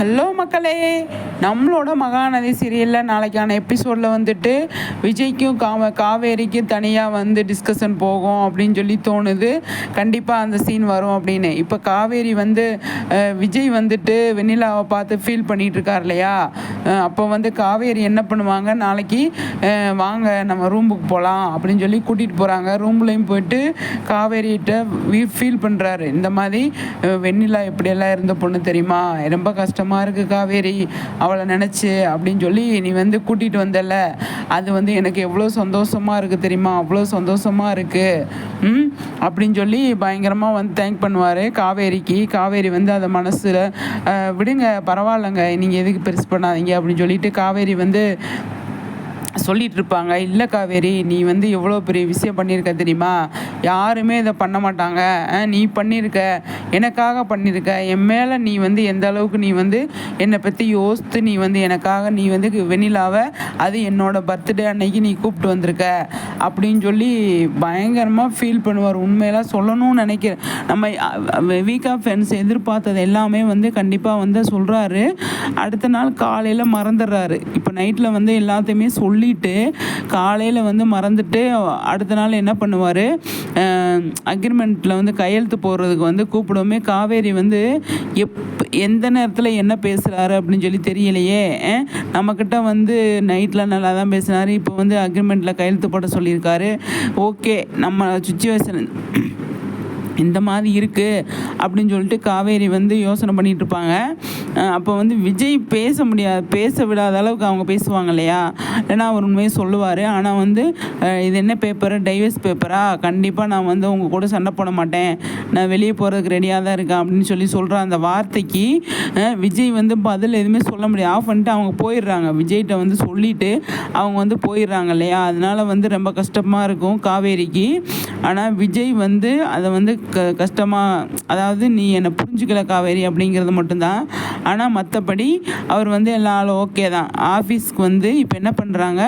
Hello மக்களே. நம்மளோட மகாநதி சீரியலில் நாளைக்கான எபிசோடில் வந்துட்டு விஜய்க்கும் காவ காவேரிக்கும் தனியாக வந்து டிஸ்கஷன் போகும் அப்படின்னு சொல்லி தோணுது. கண்டிப்பாக அந்த சீன் வரும் அப்படின்னு. இப்போ காவேரி வந்து விஜய் வந்துட்டு வெண்ணிலாவை பார்த்து ஃபீல் பண்ணிகிட்ருக்கார் இருக்கார் இல்லையா? அப்போ வந்து காவேரி என்ன பண்ணுவாங்க? நாளைக்கு வாங்க நம்ம ரூமுக்கு போகலாம் அப்படின்னு சொல்லி கூட்டிகிட்டு போகிறாங்க ரூம்லேயும் போயிட்டு காவேரிகிட்ட ஃபீல் பண்ணுறாரு இந்த மாதிரி வெண்ணிலா எப்படியெல்லாம் இருந்த பொண்ணு தெரியுமா? ரொம்ப கஷ்டமாக இருக்குது காவேரி. அவளை நினச்சி அப்படின்னு சொல்லி நீ வந்து கூட்டிகிட்டு வந்தல அது வந்து எனக்கு எவ்வளோ சந்தோஷமாக இருக்குது தெரியுமா? அவ்வளோ சந்தோஷமாக இருக்குது ம்? அப்படின்னு சொல்லி பயங்கரமாக வந்து தேங்க் பண்ணுவார். காவேரிக்கு. காவேரி வந்து அதை மனசில் விடுங்க பரவாயில்லைங்க. நீங்கள் எதுக்கு பெருசு பண்ணாதீங்க? அப்படின்னு சொல்லிட்டு காவேரி வந்து சொல்லிட்டு இருப்பாங்க. இல்லை காவேரி நீ வந்து எவ்வளோ பெரிய விஷயம் பண்ணியிருக்க தெரியுமா? யாருமே இதை பண்ண மாட்டாங்க. நீ பண்ணியிருக்க. எனக்காக பண்ணியிருக்க. என் மேலே நீ வந்து எந்த அளவுக்கு நீ வந்து என்னை பற்றி யோசித்து நீ வந்து எனக்காக நீ வந்து வெண்ணிலாவை அது என்னோடய பர்த்டே அன்னைக்கு நீ கூப்பிட்டு வந்திருக்க. அப்படின்னு சொல்லி பயங்கரமாக ஃபீல் பண்ணுவார். உண்மையெல்லாம் சொல்லணும்னு நினைக்கிறேன். நம்ம வீக் ஆஃப் ஃப்ரெண்ட்ஸ் எதிர்பார்த்தது எல்லாமே வந்து கண்டிப்பாக வந்து சொல்கிறாரு அடுத்த நாள் காலையில் மறந்துடுறாரு. இப்போ நைட்டில் வந்து எல்லாத்தையுமே சொல்லிட்டு காலையில் வந்து மறந்துட்டு அடுத்த நாள் என்ன பண்ணுவார்? அக்ரிமெண்ட்டில் வந்து கையெழுத்து போடுறதுக்கு வந்து கூப்பிடுவோமே. காவேரி வந்து எப் எந்த நேரத்தில் என்ன பேசுகிறாரு அப்படின்னு சொல்லி தெரியலையே. நம்மக்கிட்ட வந்து நைட்டில் நல்லா தான் பேசினார். இப்போ வந்து அக்ரிமெண்ட்டில் கையெழுத்து போட சொல்லியிருக்காரு. ஓகே நம்ம சுச்சுவேஷன் இந்த மாதிரி இருக்குது அப்படின்னு சொல்லிட்டு காவேரி வந்து யோசனை பண்ணிட்டு இருப்பாங்க. அப்போ வந்து விஜய் பேச முடியாது பேச விடாத அளவுக்கு அவங்க பேசுவாங்க இல்லையா? ஏன்னா அவர் உண்மையை சொல்லுவார். ஆனால் வந்து இது என்ன பேப்பர்? டைவர்ஸ் பேப்பரா? கண்டிப்பாக நான் வந்து உங்கள் கூட சண்டை போட மாட்டேன். நான் வெளியே போகிறதுக்கு ரெடியாக தான் இருக்கேன் அப்படின்னு சொல்லி சொல்கிற அந்த வார்த்தைக்கு விஜய் வந்து பதில் எதுவுமே சொல்ல முடியாது. ஆஃப் பண்ணிட்டு அவங்க போயிடுறாங்க. விஜய்கிட்ட வந்து சொல்லிட்டு அவங்க வந்து போயிடுறாங்க இல்லையா? அதனால் வந்து ரொம்ப கஷ்டமாக இருக்கும் காவேரிக்கு. ஆனால் விஜய் வந்து அதை வந்து க கஷ்டமாக அதாவது நீ என்னை புரிஞ்சுக்கல காவேரி அப்படிங்கிறது மட்டும்தான். ஆனால் மற்றபடி அவர் வந்து எல்லா ஓகே தான். ஆஃபீஸ்க்கு வந்து இப்போ என்ன பண்ணுறாங்க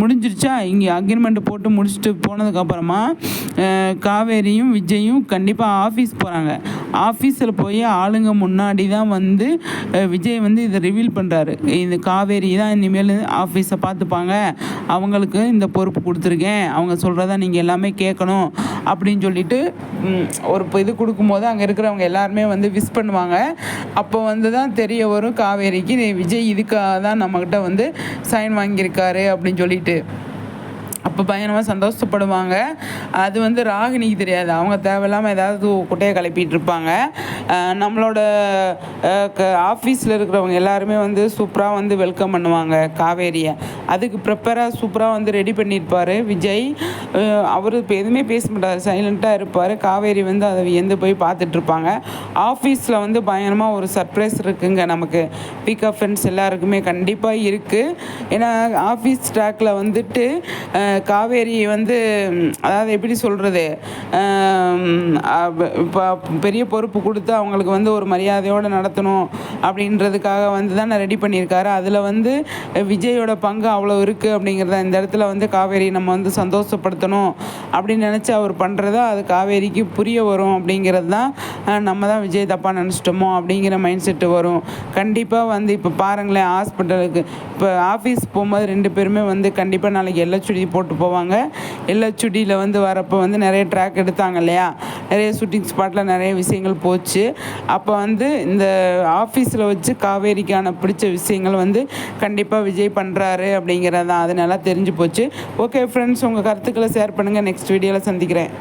முடிஞ்சிருச்சா? இங்கே அக்ரிமெண்ட் போட்டு முடிச்சுட்டு போனதுக்கப்புறமா காவேரியும் விஜயும் கண்டிப்பாக ஆஃபீஸ் போகிறாங்க ஆஃபீஸில் போய் ஆளுங்க முன்னாடி தான் வந்து விஜய் வந்து இதை ரிவீல் பண்ணுறாரு இந்த காவேரி தான் இனிமேல் ஆஃபீஸை பார்த்துப்பாங்க. அவங்களுக்கு இந்த பொறுப்பு கொடுத்துருக்கேன். அவங்க சொல்கிறத நீங்கள் எல்லாமே கேட்கணும் அப்படின்னு சொல்லிட்டு ஒரு இப்போ இது கொடுக்கும்போது அங்கே இருக்கிறவங்க எல்லாருமே வந்து விஷ் பண்ணுவாங்க. அப்போ வந்து தான் தெரிய வரும் காவேரிக்கு விஜய் இதுக்காக தான் நம்மக்கிட்ட வந்து சைன் வாங்கியிருக்காரு அப்படின்னு சொல்லிட்டு. அப்போ பயணமாக சந்தோஷப்படுவாங்க. அது வந்து ராகினிக்கு தெரியாது. அவங்க தேவையில்லாமல் ஏதாவது குட்டையை கிளப்பிட்டு இருப்பாங்க. அஹ் நம்மளோட ஆஃபீஸில் இருக்கிறவங்க எல்லாருமே வந்து சூப்பராக வந்து வெல்கம் பண்ணுவாங்க காவேரியை. அதுக்கு ப்ரிப்பராக சூப்பராக வந்து ரெடி பண்ணியிருப்பார் விஜய். அவர் இப்போ எதுவுமே பேச மாட்டார் சைலண்ட்டாக இருப்பார். காவேரி வந்து அதை வியந்து போய் பார்த்துட்ருப்பாங்க ஆஃபீஸில் வந்து பயங்கரமாக ஒரு சர்ப்ரைஸ் இருக்குங்க நமக்கு. பிக்கப் ஃப்ரெண்ட்ஸ் எல்லாருக்குமே கண்டிப்பாக இருக்குது ஏன்னா ஆஃபீஸ் ட்ராக்கில் வந்துட்டு காவேரி வந்து அதாவது எப்படி சொல்கிறது இப்போ பெரிய பொறுப்பு கொடுத்து அவங்களுக்கு வந்து ஒரு மரியாதையோடு நடத்தணும் அப்படின்றதுக்காக வந்து தான் நான் ரெடி பண்ணியிருக்காரு. அதில் வந்து விஜயோட பங்கு அவ்வளோ இருக்குது அப்படிங்கிறத இந்த இடத்துல வந்து காவேரி நம்ம வந்து சந்தோஷப்படுத்தணும் அப்படின்னு நினச்சி அவர் பண்ணுறதா அது காவேரிக்கு புரிய வரும் அப்படிங்கிறது தான் நம்ம தான் விஜய் தப்பாக நினச்சிட்டோமோ அப்படிங்கிற மைண்ட் செட்டு வரும். கண்டிப்பாக வந்து இப்போ பாருங்களேன் ஹாஸ்பிட்டலுக்கு இப்போ ஆஃபீஸ் போகும்போது ரெண்டு பேருமே வந்து கண்டிப்பாக நாளைக்கு எல்லை சுடி போட்டு போவாங்க. எல்லை சுடியில் வந்து வரப்போ வந்து நிறைய ட்ராக் எடுத்தாங்க இல்லையா? நிறைய ஷூட்டிங் ஸ்பாட்டில் நிறைய விஷயங்கள் போச்சு. அப்போ வந்து இந்த ஆஃபீஸில் வச்சு காவேரிக்கான பிடிச்ச விஷயங்கள் வந்து கண்டிப்பாக விஜய் பண்ணுறாரு அப்படிங்கிறது தான் அது நல்லா தெரிஞ்சு போச்சு. ஓகே ஃப்ரெண்ட்ஸ் உங்கள் கருத்துக்களை ஷேர் பண்ணுங்கள் நெக்ஸ்ட் வீடியோவில் சந்திக்கிறேன்.